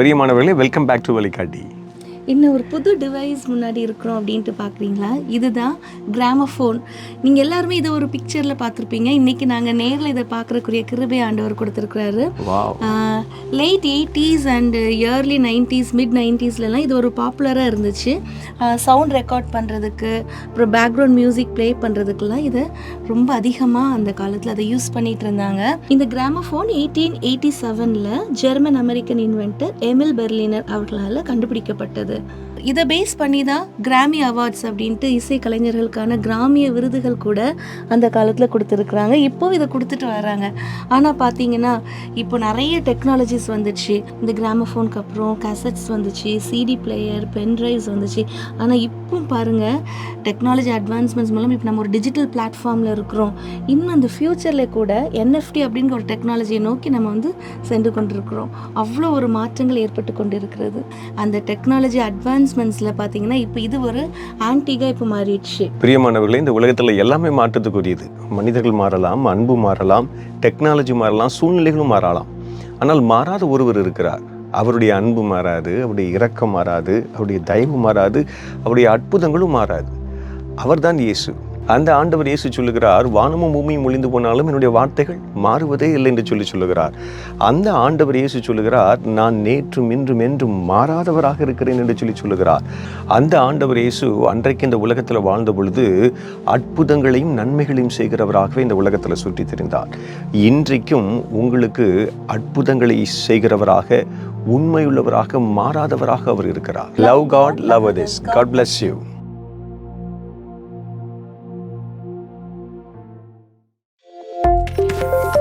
பெரியமானவர்களே welcome back to வழிகாட்டி இன்னும் ஒரு புது டிவைஸ் முன்னாடி இருக்கிறோம் அப்படின்ட்டு பார்க்குறீங்களா? இதுதான் கிராமஃபோன் நீங்கள் எல்லாருமே இதை ஒரு பிக்சரில் பார்த்துருப்பீங்க. இன்றைக்கி நாங்கள் நேரில் இதை பார்க்குறக்குரிய கிருபை ஆண்டவர் கொடுத்துருக்குறாரு. Late eighties and early nineties mid நைன்ட்டீஸ்லலாம் இது ஒரு பாப்புலராக இருந்துச்சு. சவுண்ட் ரெக்கார்ட் பண்ணுறதுக்கு அப்புறம் பேக்ரவுண்ட் மியூசிக் ப்ளே பண்ணுறதுக்கெல்லாம் இதை ரொம்ப அதிகமாக அந்த காலத்தில் அதை யூஸ் பண்ணிட்டு இருந்தாங்க. இந்த கிராமஃபோன் எயிட்டீன் எயிட்டி செவனில் German American inventor Emile Berliner அவர்களால் கண்டுபிடிக்கப்பட்டது. இருக்குது இதை பேஸ் பண்ணி தான் கிராமி அவார்ட்ஸ் அப்படின்ட்டு இசை கலைஞர்களுக்கான கிராமிய விருதுகள் கூட அந்த காலத்தில் கொடுத்துருக்குறாங்க. இப்போ இதை கொடுத்துட்டு வராங்க ஆனால் பார்த்தீங்கன்னா இப்போ நிறைய டெக்னாலஜிஸ் வந்துச்சு. இந்த கிராமஃபோனுக்கு அப்புறம் கசட்ஸ் வந்துச்சு சிடி பிளேயர் பென் ட்ரைவ்ஸ் வந்துச்சு. ஆனால் இப்போ பாருங்கள் டெக்னாலஜி அட்வான்ஸ்மெண்ட்ஸ் மூலம் இப்போ நம்ம ஒரு டிஜிட்டல் பிளாட்ஃபார்மில் இருக்கிறோம். இன்னும் அந்த ஃப்யூச்சரில் கூட என்எஃப்டி அப்படிங்கிற ஒரு டெக்னாலஜியை நோக்கி நம்ம வந்து சென்று கொண்டிருக்கிறோம். அவ்வளோ ஒரு மாற்றங்கள் ஏற்பட்டு கொண்டிருக்கிறது. அந்த டெக்னாலஜி அட்வான்ஸ் அட்வான்ஸ்மெண்ட்ஸில் பார்த்தீங்கன்னா இப்போ இது ஒரு ஆன்டிகாக இப்போ மாறிடுச்சு. பிரியமானவர்களே இந்த உலகத்தில் எல்லாமே மாற்றத்துக்குரியது. மனிதர்கள் மாறலாம் அன்பு மாறலாம் டெக்னாலஜி மாறலாம் சூழ்நிலைகளும் மாறலாம். ஆனால் மாறாத ஒருவர் இருக்கிறார். அவருடைய அன்பு மாறாது அவருடைய இரக்கம் மாறாது அவருடைய தயவு மாறாது அவருடைய அற்புதங்களும் மாறாது. அவர்தான் இயேசு. அந்த ஆண்டவர் இயேசு சொல்லுகிறார் வானமும் பூமியும் ஒளிந்து போனாலும் என்னுடைய வார்த்தைகள் மாறுவதே இல்லை என்று சொல்லி சொல்லுகிறார். அந்த ஆண்டவர் இயேசு சொல்லுகிறார் நான் நேற்றும் இன்றும் என்றும் மாறாதவராக இருக்கிறேன் என்று சொல்லி சொல்லுகிறார். அந்த ஆண்டவர் இயேசு அன்றைக்கு இந்த உலகத்தில் வாழ்ந்த பொழுது அற்புதங்களையும் நன்மைகளையும் செய்கிறவராகவே இந்த உலகத்தில் சுற்றி தெரிந்தார் இன்றைக்கும் உங்களுக்கு அற்புதங்களை செய்கிறவராக உண்மையுள்ளவராக மாறாதவராக அவர் இருக்கிறார். Love God love this God bless you you